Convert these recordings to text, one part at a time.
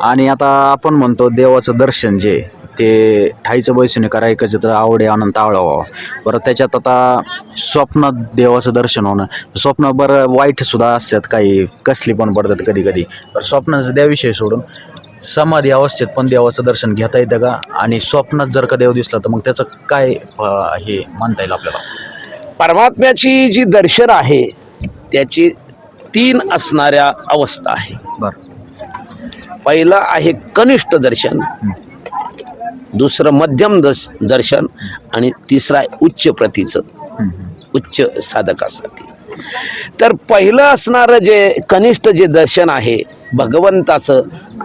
आणि आता आपण म्हणतो देवाचं दर्शन जे ते ठाईचं बैसुने करायचं तर आवडे अनंत आवळा व्हावा. बरं त्याच्यात आता स्वप्नात देवाचं दर्शन होणं स्वप्न बरं वाईट सुद्धा असतात काही कसली पण पडतात कधी कधी तर स्वप्नाचं द्याविषयी सोडून समाधी अवस्थेत पण देवाचं दर्शन घेता येतं का? आणि स्वप्नात जर का देव दिसला तर मग त्याचं काय हे म्हणता येईल आपल्याला? परमात्म्याची जी दर्शन आहे त्याची तीन असणाऱ्या अवस्था आहे. बरं. पहिलं आहे कनिष्ठ दर्शन. दुसरं मध्यम दस दर्शन आणि तिसरं आहे उच्च प्रतीचं. उच्च साधकासाठी. तर पहिलं असणारं जे कनिष्ठ जे दर्शन आहे भगवंताचं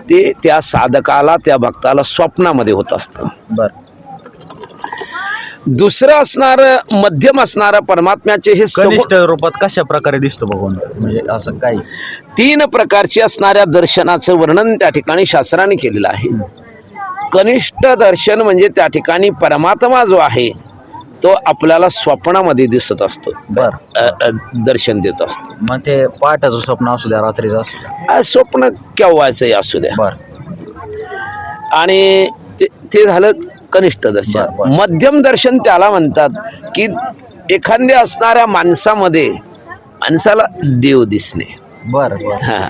ते त्या साधकाला त्या भक्ताला स्वप्नामध्ये होत असतं. बरं. दुसरं असणारं मध्यम असणारं परमात्म्याचे हे कनिष्ठ रूपात कशा प्रकारे दिसतो भगवान म्हणजे असं काही. तीन प्रकारची असणाऱ्या दर्शनाचं वर्णन त्या ठिकाणी शास्त्राने केलेलं आहे. कनिष्ठ दर्शन म्हणजे त्या ठिकाणी परमात्मा जो आहे तो आपल्याला स्वप्नामध्ये दिसत असतो. बर. दर्शन देत असतो. मग ते पहाटाचं स्वप्न असू द्या रात्रीचं असू स्वप्न केव्हाचंही असू द्या. बर. आणि ते झालं कनिष्ठ दर्शन. मध्यम दर्शन त्याला म्हणतात की एखाद्या असणाऱ्या माणसामध्ये माणसाला देव दिसणे. बर बर. हा.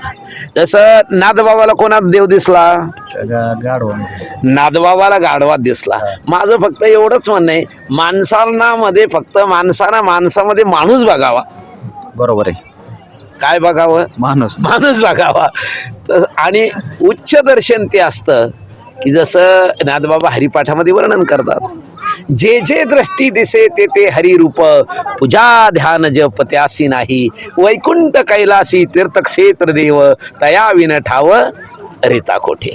जसं नादबाबाला कोणात देव दिसला? नादबाबाला गाढवा दिसला. माझं फक्त एवढंच म्हणणं आहे माणसांनामध्ये फक्त माणसाना माणसामध्ये माणूस बघावा. बरोबर आहे. काय बघावं? माणूस. माणूस बघावा. तर आणि उच्च दर्शन ते असतं की जसं नादबाबा हरिपाठामध्ये वर्णन करतात. जे जे दृष्टी दिसे ते ते हरिरूप पूजा ध्यान जप त्यासी नाही. वैकुंठ कैलासी तीर्थक्षेत्र देव तया विन ठाव रेता कोठे.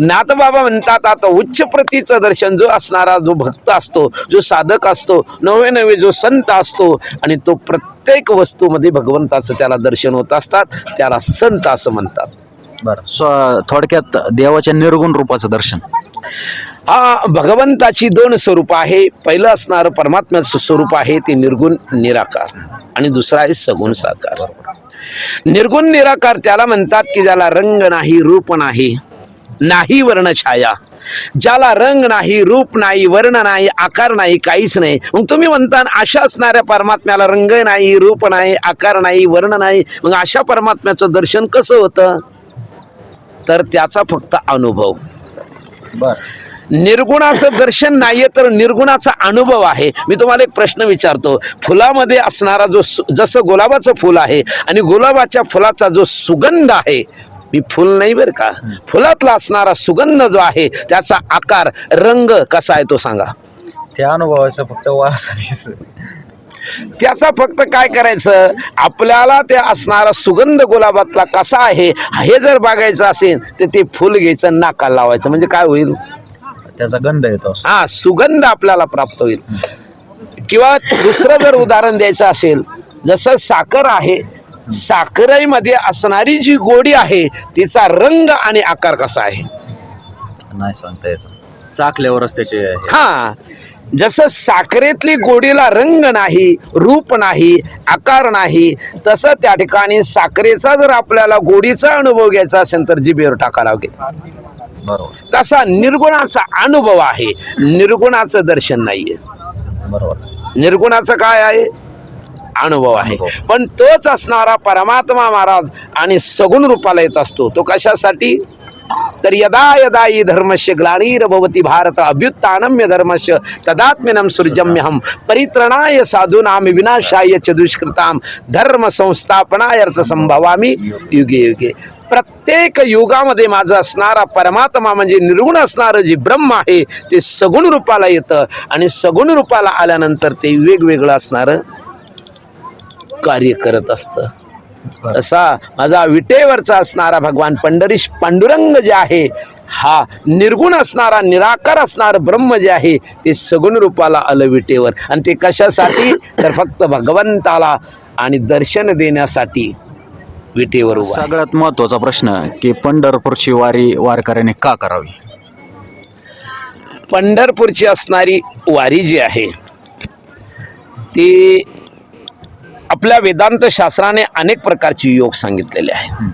नाथबाबा म्हणतात आता उच्च प्रतीचं दर्शन जो असणारा जो भक्त असतो जो साधक असतो नवे नवे जो संत असतो आणि तो प्रत्येक वस्तूमध्ये भगवंताचं त्याला दर्शन होत असतात त्याला संत असं म्हणतात. बर. स्व थोडक्यात देवाच्या निर्गुण रूपाचं दर्शन. हा भगवंताची दोन स्वरूप आहे. पहिलं असणारं परमात्म्याचं स्वरूप आहे ते निर्गुण निराकार. आणि दुसरा आहे सगुण साकार. निर्गुण निराकार त्याला म्हणतात की ज्याला रंग नाही रूप नाही नाही वर्ण छाया. ज्याला रंग नाही रूप नाही वर्ण नाही आकार नाही काहीच नाही. मग तुम्ही म्हणता अशा असणाऱ्या परमात्म्याला रंग नाही रूप नाही आकार नाही वर्ण नाही. मग अशा परमात्म्याचं दर्शन कसं होतं? तर त्याचा फक्त अनुभव. बर. निर्गुणाचं दर्शन नाहीये तर निर्गुणाचा अनुभव आहे. मी तुम्हाला एक प्रश्न विचारतो. फुलामध्ये असणारा जो सु- जसं गुलाबाचं फुल आहे आणि गुलाबाच्या फुलाचा जो सुगंध आहे मी फुल नाही बरं का? फुलातला असणारा सुगंध जो आहे त्याचा आकार रंग कसा आहे तो सांगा. त्या अनुभवाचं फक्त वास त्याचा फक्त काय करायचं? आपल्याला ते असणारा सुगंध गुलाबातला कसा आहे हे जर बघायचं असेल तर ते फुल घ्यायचं नाकाला लावायचं. म्हणजे काय होईल? त्याचा गंध येतो हा सुगंध आपल्याला प्राप्त होईल. किंवा दुसरं जर उदाहरण द्यायचं असेल जसं साखर आहे साखरेमध्ये असणारी जी गोडी आहे तिचा रंग आणि आकार कसा आहे? नाही सांगता यायचं चाकल्यावरच त्याचे हे. जसं साखरेतली गोडीला रंग नाही रूप नाही आकार नाही तसं त्या ठिकाणी साखरेचा जर आपल्याला गोडीचा अनुभव घ्यायचा असेल तर जिभेवर टाका लागेल बरोबर. तसा निर्गुणाचा अनुभव आहे निर्गुणाचं दर्शन नाहीये. बरोबर. निर्गुणाचं काय आहे? अनुभव आहे. पण तोच असणारा परमात्मा महाराज आणि सगुण रूपाला येत असतो तो कशासाठी? तर यदा यदा हि धर्मस्य ग्लानीरभवती भारत अभ्युत्थानम्य धर्मस्य तदात्म्यनम सृजम्यहम परित्रणाय साधूनाम विनाशाय च दुष्कृताम धर्म संस्थापनाय अर्थ संभवामी। युगे युगे। प्रत्येक युगामध्ये माझं असणारा परमात्मा म्हणजे निर्गुण असणारं जे ब्रह्म आहे ते सगुण रूपाला येतं आणि सगुण रूपाला आल्यानंतर ते वेगवेगळं असणारं कार्य करत असतं. असा माझा विटेवरचा असणारा भगवान पंढरीश पांडुरंग जे आहे हा निर्गुण असणारा निराकार असणारा ब्रह्म जे आहे ते सगुण रूपाला आलं विटेवर. आणि ते कशासाठी? तर फक्त भगवंताला आणि दर्शन देण्यासाठी विटेवर. सगळ्यात महत्त्वाचा प्रश्न की पंढरपूरची वारी वारकऱ्याने का करावी? पंढरपूरची असणारी वारी जी आहे ती आपल्या वेदांत शास्त्राने अनेक प्रकारचे योग सांगितलेले आहेत.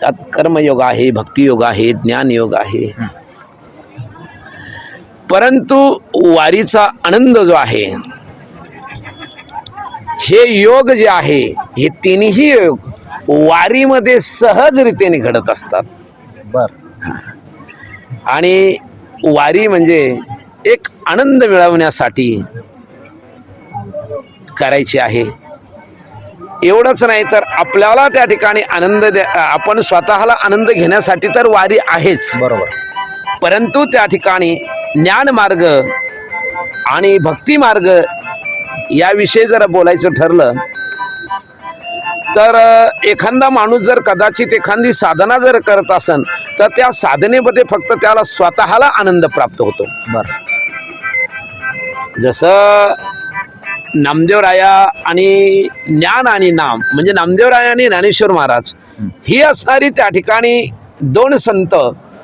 त्यात कर्मयोग आहे भक्तियोग आहे ज्ञानयोग आहे. परंतु वारीचा आनंद जो आहे हे योग जे आहे हे तिन्ही योग वारीमध्ये सहजरीतीने घडत असतात. बर. आणि वारी म्हणजे एक आनंद मिळवण्यासाठी करायची आहे. एवढंच नाही तर आपल्याला त्या ठिकाणी आनंद द्या आपण स्वतःला आनंद घेण्यासाठी तर वारी आहेच. बरोबर. परंतु त्या ठिकाणी ज्ञानमार्ग आणि भक्तिमार्ग याविषयी जर बोलायचं ठरलं तर एखादा माणूस जर कदाचित एखादी साधना जर करत असन तर त्या साधनेमध्ये फक्त त्याला स्वतःला आनंद प्राप्त होतो. बर. जसं नामदेवराया आणि ज्ञान आणि नाम म्हणजे नामदेवराया आणि ज्ञानेश्वर महाराज ही असणारी त्या ठिकाणी दोन संत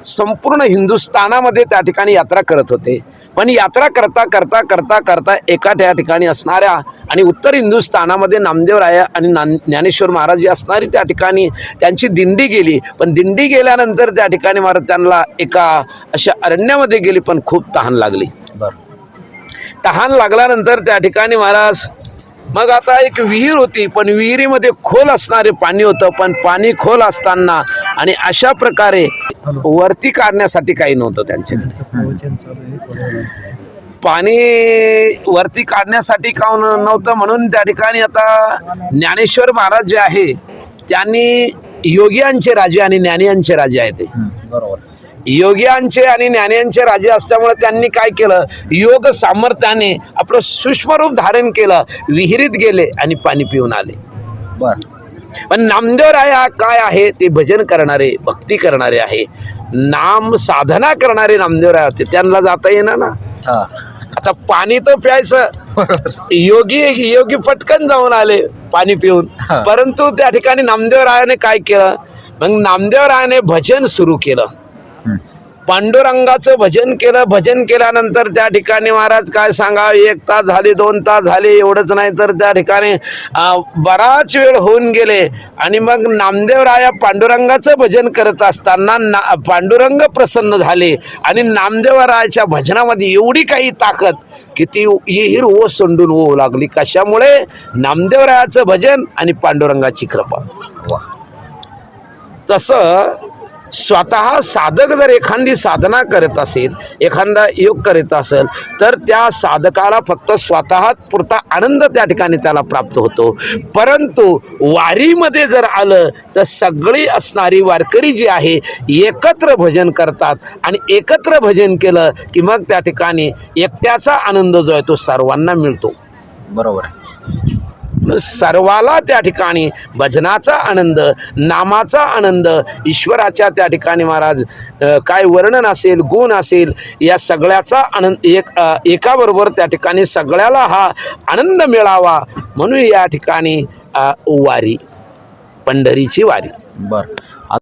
संपूर्ण हिंदुस्थानामध्ये त्या ठिकाणी यात्रा करत होते. पण यात्रा करता करता करता करता एका त्या ठिकाणी असणाऱ्या आणि उत्तर हिंदुस्थानामध्ये नामदेवराया आणि ज्ञानेश्वर महाराज जी असणारी त्या ठिकाणी त्यांची दिंडी गेली. पण दिंडी गेल्यानंतर त्या ठिकाणी महाराज त्यांना एका अशा अरण्यामध्ये गेली पण खूप तहान लागली. बर. तहान लागल्यानंतर त्या ठिकाणी महाराज मग आता एक विहीर होती पण विहिरीमध्ये खोल असणारे पाणी होतं पण पाणी खोल असताना आणि अशा प्रकारे वरती काढण्यासाठी काही नव्हतं त्यांच्याकडे पाणी वरती काढण्यासाठी का नव्हतं म्हणून त्या ठिकाणी आता ज्ञानेश्वर महाराज जे आहे त्यांनी योगियांचे राजे आणि ज्ञानियांचे राजे आहेत ते. बरोबर. योग्यांचे आणि ज्ञान्यांचे राजे असल्यामुळे त्यांनी काय केलं? योग सामर्थ्याने आपलं सूक्ष्मरूप धारण केलं. विहिरीत गेले आणि पाणी पिऊन आले. बर. पण नामदेवराय हा काय आहे? ते भजन करणारे भक्ती करणारे आहे. नाम साधना करणारे नामदेवराय होते. त्यांना जाता येणार ना. हा. आता पाणी तर प्यायचं. योगी योगी पटकन जाऊन आले पाणी पिऊन. परंतु त्या ठिकाणी नामदेवरायाने काय केलं? मग नामदेवरायाने भजन सुरू केलं. पांडुरंगाचं भजन केलं भजन केल्यानंतर त्या ठिकाणी महाराज काय सांगा एक तास झाले दोन तास झाले एवढंच नाही तर त्या ठिकाणी बराच वेळ होऊन गेले. आणि मग नामदेवराया पांडुरंगाचं भजन करत असताना ना पांडुरंग प्रसन्न झाले. आणि नामदेवरायाच्या भजनामध्ये एवढी काही ताकद की ती विहीर ओ सोंडून होऊ लागली. कशामुळे? नामदेवरायाचं भजन आणि पांडुरंगाची कृपा. तसं स्वतः साधक जर एखादी साधना करत असेल एखादा योग करीत असेल तर त्या साधकाला फक्त स्वतः पुरता आनंद त्या ठिकाणी त्याला प्राप्त होतो. परंतु वारीमध्ये जर आलं तर सगळी असणारी वारकरी जी आहे एकत्र भजन करतात. आणि एकत्र भजन केलं की मग त्या ठिकाणी एकट्याचा आनंद जो आहे तो सर्वांना मिळतो. बरोबर आहे. सर्वाला त्या ठिकाणी भजनाचा आनंद नामाचा आनंद ईश्वराच्या त्या ठिकाणी महाराज काय वर्णन असेल गुण असेल या सगळ्याचा आनंद एक एकाबरोबर त्या ठिकाणी सगळ्याला हा आनंद मिळावा म्हणून या ठिकाणी वारी पंढरीची वारी. बरं.